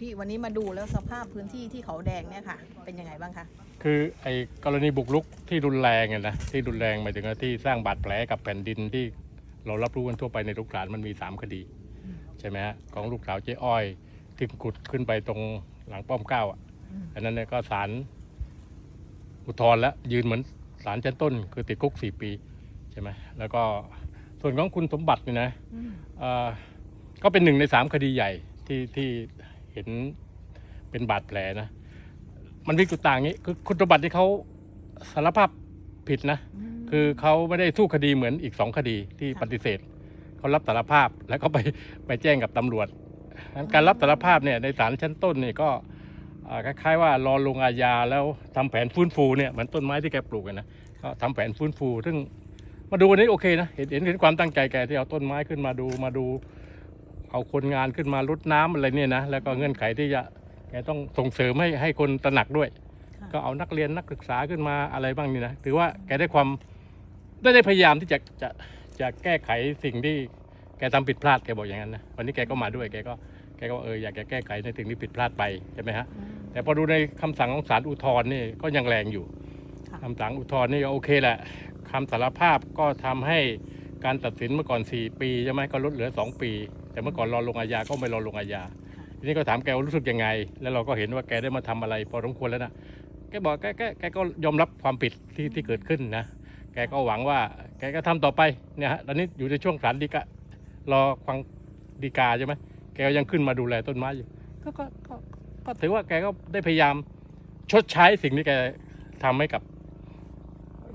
พี่วันนี้มาดูแล้วสภาพพื้นที่ที่เขาแดงเนี่ยค่ะ เป็นยังไงบ้างคะคือไอ้กรณีบุกรุกที่รุนแรงอะนะที่รุนแรงหมายถึงว่าที่สร้างบาดแผลกับแผ่นดินที่เรารับรู้กันทั่วไปในลูกหลานมันมี 3 คดี ใช่ไหมฮะของลูกสาวเจ๊อ้อยที่ขุดขึ้นไปตรงหลังป้อมเกล้าอะอืมอันนั้นเนี่ยก็ศาลอุทธรณ์แล้วยืนเหมือนศาลชั้นต้น คือติดคุก 4 ปีใช่ไหมแล้วก็ส่วนของคุณสมบัติเนี่ยนะอืมเอ่อก็เป็นหนึ่งในสามคดีใหญ่ที่ที่ เห็นเป็นบาดแผลนะ มันมีจุดต่างอย่างนี้ คือคุณสมบัติที่เขาสารภาพผิดนะมคือเขาไม่ได้สู้คดีเหมือนอีกสองคดีที่ค่ะปฏิเสธ เขารับสารภาพแล้วก็ไปไปแจ้งกับตำรวจงั้นการรับสารภาพเนี่ยในศาลชั้นต้นเนี่ยก็เอ่อคล้ายๆว่ารอลงอาญาแล้วทำแผนฟื้นฟูเนี่ยเหมือนต้นไม้ที่แกปลูกอะนะก็ทำแผนฟื้นฟู ซึ่งมาดูวันนี้โอเคนะเห็นเห็นเห็นความตั้งใจแกที่เอาต้นไม้ขึ้นมาดูมาดู เอาคนงานขึ้นมารดน้ำอะไรเนี่ยนะแล้วก็เงื่อนไขที่จะแกต้องส่งเสริมให้ให้คนตระหนักด้วยค่ะก็เอานักเรียนนักศึกษาขึ้นมาอะไรบ้างนี่นะถือว่าแกได้ความได้ได้พยายามที่จะจะจะแก้ไขสิ่งที่แกทำผิดพลาดแกบอกอย่างนั้นนะวันนี้แกก็มาด้วยแกก็แกก็เอออยากจะแก้ไขในสิ่งที่ผิดพลาดไปใช่ไหมฮะอืมแต่พอดูในคำสั่งของศาลอุทธรณ์นี่ก็ยังแรงอยู่ค่ะคำสั่งอุทธรณ์นี่ก็โอเคแหละคำสารภาพก็ทำให้การตัดสินเมื่อก่อน 4 ปีใช่ไหมก็ลดเหลือ 2 ปี แต่เมื่อก่อนรอลงอาญาก็ไม่รอลงอาญาทีนี้ก็ถามแกว่ารู้สึกยังไง แล้วเราก็เห็นว่าแกได้มาทำอะไร พอสมควรแล้วนะแกบอกแกแกแกก็ยอมรับความผิดที่ที่เกิดขึ้นนะแกก็หวังว่าแกก็ทำต่อไปเนี่ยฮะตอนนี้อยู่ในช่วงศาลฎีการอฟังฎีกาใช่ไหมแกก็ยังขึ้นมาดูแลต้นไม้อยู่ก็ก็ก็ก็ถือว่าแกก็ได้พยายามชดใช้สิ่งที่แกทำให้กับ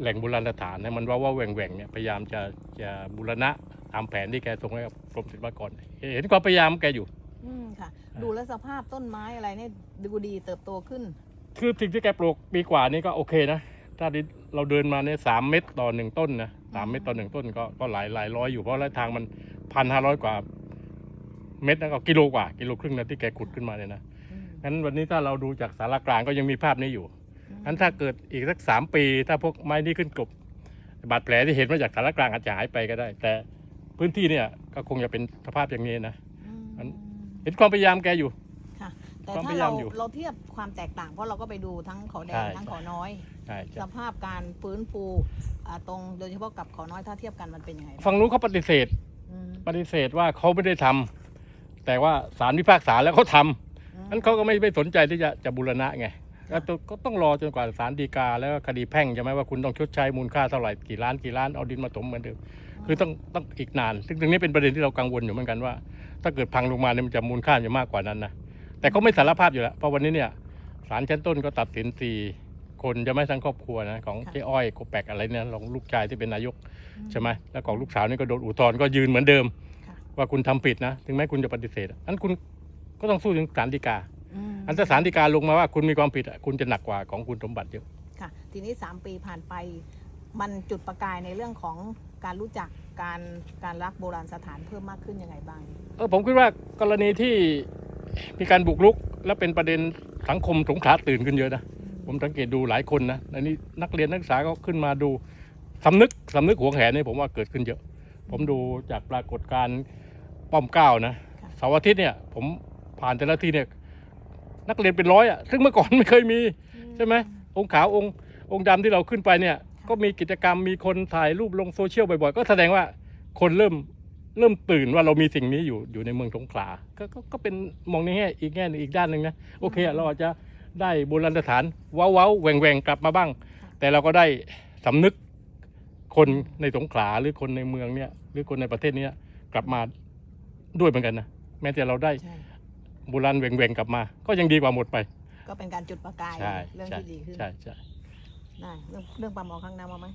แหล่งโบราณสถานเนี่ยมันว่าว่าแหว่งแหว่งๆเนี่ยพยายามจะจะบูรณะ ตามแผนที่แกส่งให้กับกรมศิลปากร เห็นความพยายามแกอยู่ อืมค่ะอ่าดูแล้วสภาพต้นไม้อะไรเนี่ยดูดีเติบโตขึ้น คือสิ่งที่แกปลูกปีกว่านี้ก็โอเคนะ ถ้าเราเดินมาเนี่ยสามเมตรต่อหนึ่งต้นนะสามเมตรต่อหนึ่งต้นก็ก็หลายหลายร้อยอยู่เพราะระยะทางมันพันห้าร้อยกว่า เมตรนะก็กิโลกว่า กิโลครึ่งนะที่แกขุดขึ้นมาเนี่ยนะอืมงั้นวันนี้ถ้าเราดูจากสารกลางก็ยังมีภาพนี้อยู่อืมงั้นถ้าเกิดอีกสักสามปี ถ้าพวกไม้นี้ขึ้นกลบบาดแผลที่เห็นมาจากสารกลางอาจจะหายไปก็ได้ แต่ พื้นที่เนี่ยก็คงจะเป็นสภาพอย่างนี้นะ อืมอันเห็นความพยายามแกอยู่ ค่ะ แต่ความพถ้ายายาเรามอยู่เราเทียบความแตกต่าง เพราะเราก็ไปดูทั้งเขาแดใช่งทั้งเขาน้อย ใช่ใช่สภาพการฟื้นฟูอ่าตรงโดยเฉพาะกับเขาน้อยถ้าเทียบกันมันเป็นยังไงบ้างฝั่งนู้นเขาปฏิเสธ อืมปฏิเสธว่าเขาไม่ได้ทำแต่ว่าศาลพิพากษาแล้วเขาทำนั้นเขาก็ไม่ไม่สนใจที่จะจะบูรณะไง ก็ต้องก็ต้องรอจนกว่าศาลฎีกาแล้วก็คดีแพ่งใช่ไหมว่าคุณต้องชดใช้มูลค่าเท่าไหร่กี่ล้านกี่ล้านเอาดินมาถมเหมือนเดิมคือต้องต้องอีกนานซึ่งตรงนี้เป็นประเด็นที่เรากังวลอยู่เหมือนกันว่า ถ้าเกิดพังลงมาเนี่ยมันจะมูลค่าจะมากกว่านั้นนะแต่เขาไม่สารภาพอยู่แล้วเพราะวันนี้เนี่ยศาลชั้นต้นก็ตัดสินสี่คนจะไม่ทั้งครอบครัวนะของเจ๊อ้อยโกแปกอะไรเนี่ยของลูกชายที่เป็นนายกใช่ไหมแล้วของลูกสาวนี่ก็โดนอุทธรณ์ก็ยืนเหมือนเดิมค่ะว่าคุณทำผิดนะ ถึงแม้คุณจะปฏิเสธอะอันคุณก็ต้องสู้ถึงศาลฎีกา อืมอันถ้าศาลฎีกาลงมาว่าคุณมีความผิดอะคุณจะหนักกว่าของคุณสมบัติเยอะ ค่ะ ทีนี้สามปีผ่านไป มันจุดประกายในเรื่องของการรู้จักการการรักโบราณสถานเพิ่มมากขึ้นยังไงบ้าง เออผมคิดว่ากรณีที่มีการบุกรุก และเป็นประเด็นสังคมสงขลาตื่นขึ้นเยอะนะ ผมสังเกตดูหลายคนนะอันนี้นักเรียนนักศึกษาก็ขึ้นมาดูสำนึกสำนึกหวงแหนนี่ผมว่าเกิดขึ้นเยอะ ผมดูจากปรากฏการณ์ป้อมเกล้านะค่ะเสาร์อาทิตย์เนี่ยผมผ่านแต่ละที่เนี่ย นักเรียนเป็นร้อยอะซึ่งเมื่อก่อนไม่เคยมีใช่ไหมองค์ขาวองค์องค์ดำที่เราขึ้นไปเนี่ย ก็มีกิจกรรมมีคนถ่ายรูปลงโซเชียลบ่อยๆ ก็แสดงว่าคนเริ่มเริ่มตื่นว่าเรามีสิ่งนี้อยู่อยู่ในเมืองสงขลาก็ก็ก็เป็นมองในแง่อีกแง่หนึงอีกด้านหนึ่งนะโอเคอะเราอาจจะได้โบราณสถานเว้าเว้าแหว่งแหว่งกลับมาบ้าง แต่เราก็ได้สำนึกคนในสงขลาหรือคนในเมืองเนี่ยหรือคนในประเทศเนี้ยกลับมาด้วยเหมือนกันนะแม้แต่เราได้ ใช่โบราณแหว่งแหว่งกลับมา ก็ยังดีกว่าหมดไป ก็เป็นการจุดประกายใช่เรื่องใช่ที่ดีขึ้นใช่ใช่ได้เรื่องเรื่องปลาหมอข้างน้ำมาไหม